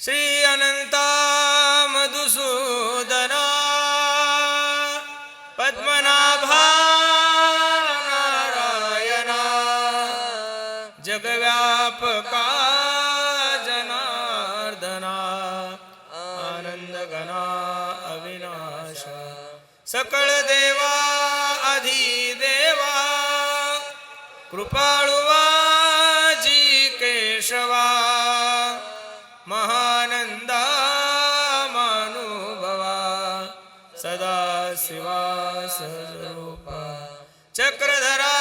श्री अनंता मधुसूदना पद्मनाभा नारायणा जगव्यापका जनार्दना आनंदगणा अविनाशा सकळ देवा अधिदेवा कृपाळुवा सहरूपा चक्रधरा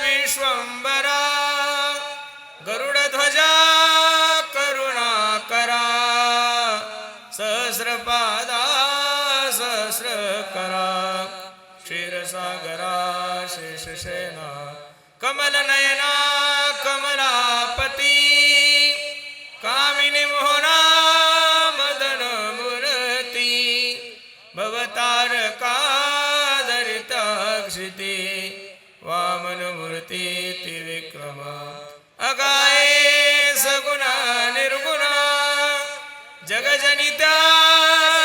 विश्वंबरा गरुडध्वजा करुणाकरा सहस्रपादा सहस्रकरा क्षीरसागरा शेषशेना कमलनयना कमला वामन मूर्ती विक्रमा. अगाय सगुणा निर्गुणा. जगजनिता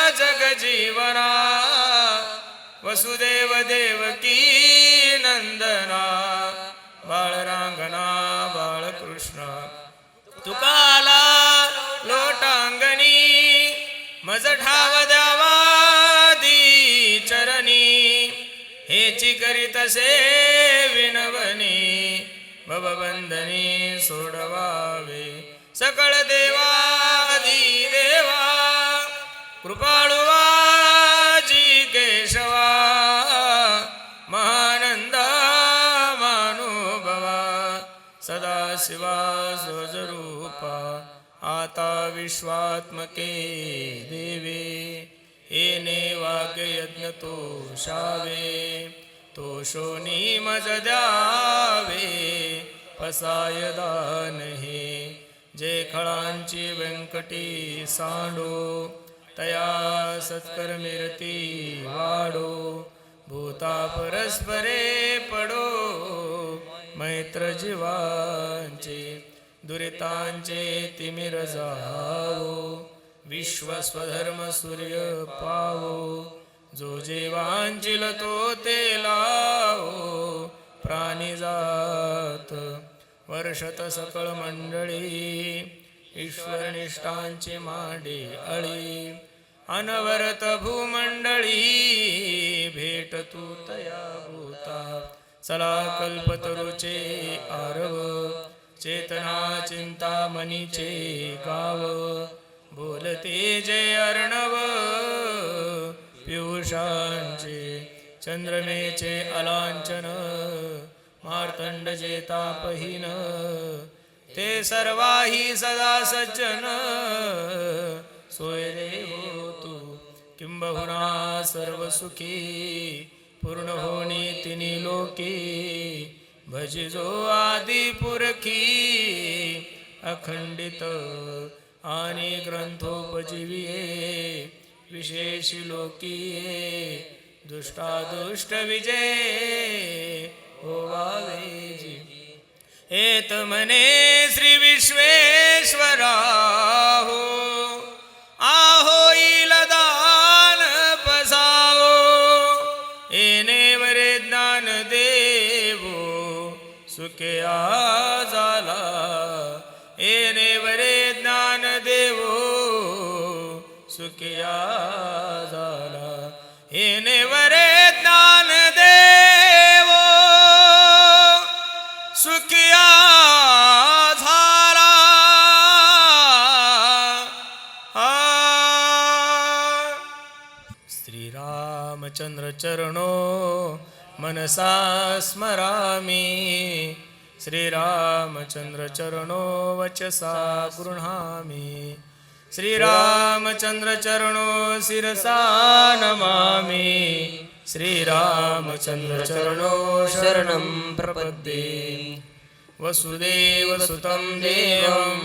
जगजीवना. वसुदेव देवकी नंदना. बाळरांगना बाळकृष्ण तुकाला लोटांगणी. मज ठाव हेची करीतसे विनवनी भवबंधनी सोडवावे. सकळ देवादी देवा कृपाळुवा जी केशवा महानंदा मानुभवा सदा शिवा स्वजरूपा आता विश्वात्मके देवे. येणे वाग्यज्ञ तोषावे शावे तो मज द्यावे पसाय दान हे जे खळांची व्यंकटी सांडो तया सत्कर्मिरती वाडो भूता परस्परे पडो मैत्र जीवांचे दुरितांचे तिमिर जाओ विश्व स्वधर्म सूर्य पावो जो जीवांचिल तो ते लावो प्राणी जात। वर्षत सकळ मंडळी ईश्वरनिष्ठांची माडी अळी। अनवरत भूमंडळी भेट तू तया भूता। चला कल्पतरुचे आरव चेतना चिंता मनीचे गाव। बोलते जय अर्णव. पियुषांचे चंद्रमेचे अलांचन मार्तंड जे तापहीन ते सर्वाही सदा सज्जन. सोयरे देव हो किंबहुना सर्व सुखी पूर्ण होणी तिनी लोके. भजिजो आदि पुरखी अखंडित आणि ग्रंथोपजीविये विशेष लोकीये दुष्टादुष्ट विजय होवावे जी एत मने श्री विश्वेश्वरा हो। आहोईल दान पसाओ एने वरे ज्ञान देवो सुखया मनसा स्मरामि। श्रीरामचंद्र चरणो वचसा गृह्णामि। श्रीरामचंद्र चरणो शिरसा नमामि। श्रीरामचंद्र चरणो शरणं प्रपद्ये। वसुदेवसुतं देवं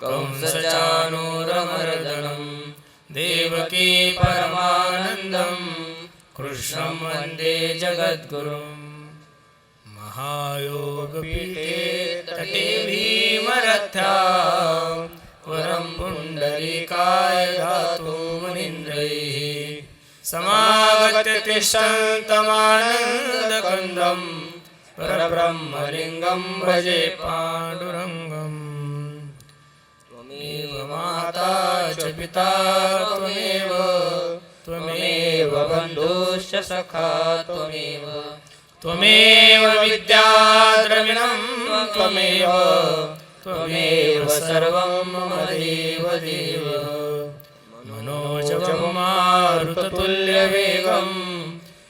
कंसचानूरमर्दनं। देवकी परमानन्दं वन्दे जगद्गुरुम्। महायोगपीठे तटे पुण्डरीकाय धातु मुनीन्द्रैः। समागत्य तिष्ठन्तमानन्दकन्दम्। परब्रह्मलिङ्गं भजे पाण्डुरङ्गम्। त्वमेव माता च पिता त्वमेव त्वमेव बन्धुश्च सखा त्वमेव। त्वमेव विद्याद्रविणं त्वमेव। त्वमेव सर्वं मम देव देव। मनोजवं मारुततुल्यवेगं।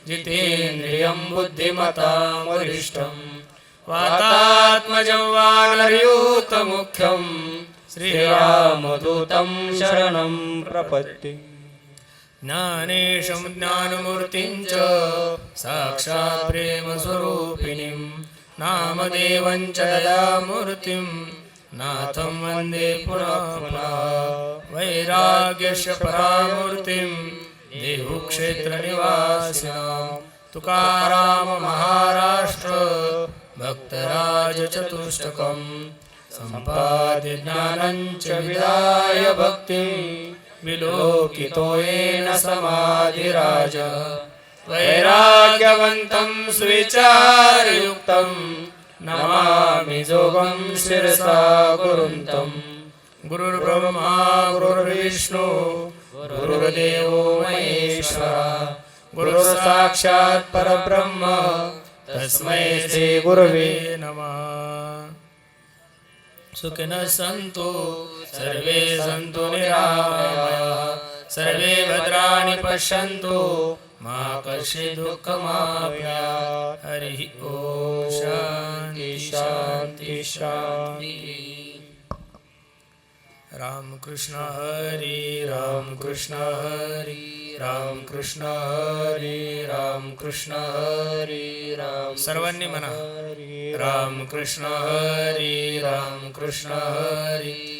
जितेन्द्रियं बुद्धिमतां वरिष्ठं वातात्मजं वानरयूतमुख्यं। श्रीरामदूतं शरणं प्रपत्ति। ज्ञानेशं ज्ञानमूर्तिं च साक्षात् प्रेमस्वरूपिणीं नामदेवं च दयामूर्तिं नाथं वन्दे पुनः पुनः वैराग्यस्य परामूर्तिं देहुक्षेत्रनिवासिनां तुकाराम भक्तराजचतुष्टकं सम्पाद्य ज्ञानं च विदाय भक्तिम् विलोकितो येन समाधिराज। वैराग्यवन्तं सुविचारयुक्तं नमामि जोगं शिरसा गुरुन्तम् गुरुर्ब्रह्मा गुरुर्विष्णु गुरुर्देवो महेश्वर। गुरुर्साक्षात् परब्रह्म तस्मै श्रीगुरवे नमः। सुखिनः सन्तु सर्वे सन्तु निरामयाः सर्वे भद्राणि पश्यन्तु मा कश्चित् दुःखमाप्यात् हरिः ॐ शान्ति शान्ति शान्तिः। राम कृष्ण हरि राम कृष्ण हरि राम कृष्ण हरि राम कृष्ण हरि राम सर्वांनी म्हणा. राम कृष्ण हरि राम कृष्ण हरि.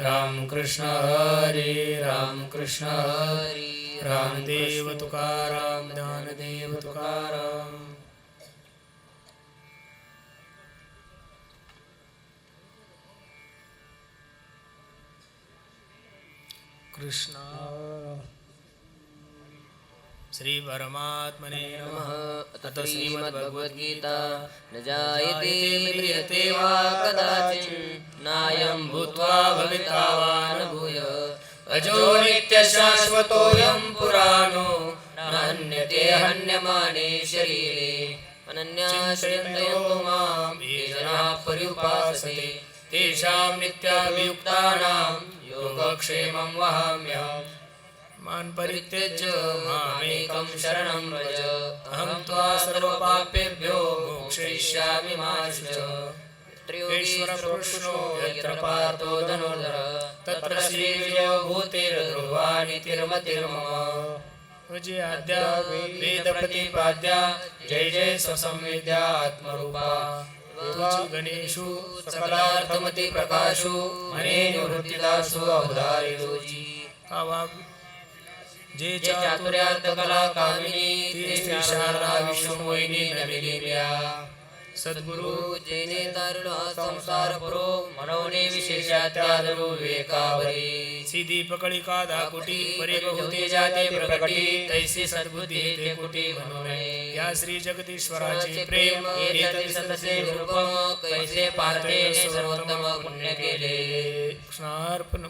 राम कृष्ण हरि राम कृष्ण रामदेव तुकाराम ज्ञानदेव तुकाराम। कृष्णा। श्री परमात्मने नमः। अथ श्रीमद्भगवद्गीता। न जायते म्रियते वा कदाचित् नायं भूत्वा भविता वा न भूय। अजो नित्यशाश्वतोऽयं पुराणो। नान्यते हन्यमाने शरीरे। अनन्याश्रयन्तयन्तु मां ये जनाः पर्युपासते। तेषां नित्याभियुक्तानां योगक्षेमं वहाम्यहम्। मान परित्यज्य मामेकं शरणं व्रज। अहं त्वा सर्वपापेभ्यो मोक्षयिष्यामि मा त्रयोगीश्वरपुरुषो यत्र पातो धनुर्धर। तत्र श्रीविजयो भूतिर्ध्रुवानितिर्मतिर्मम विजयाद्या वेदप्रतिपाद्या। जय जय स्वसंविद्या आत्मरूपा। गणेषु सकलार्थमतिप्रकाशो। मने निवृत्तिदासो अवधारिरोजी जे चातुर्यार्थ कला कामिनी ते श्री शारदा विश्वमोहिनी नमिलिम्या। सद्गुरु जेने तारुण संसार पुरो मनवणे विशेषात्यादरो विवेकावरी। सीधी पकडी का दाकुटी परे बहुते जाते प्रकटी तैसी सद्बुद्धी ते कुटी म्हणून या श्री जगदीश्वराचे प्रेम सतसे रूपम कैसे पार्थे सर्वोत्तम पुण्य केले कृष्णार्पण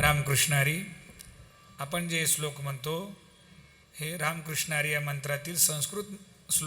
रामकृष्णारी आपण जे श्लोक म्हणतो हे रामकृष्णारी या मंत्रातील संस्कृत श्लोक.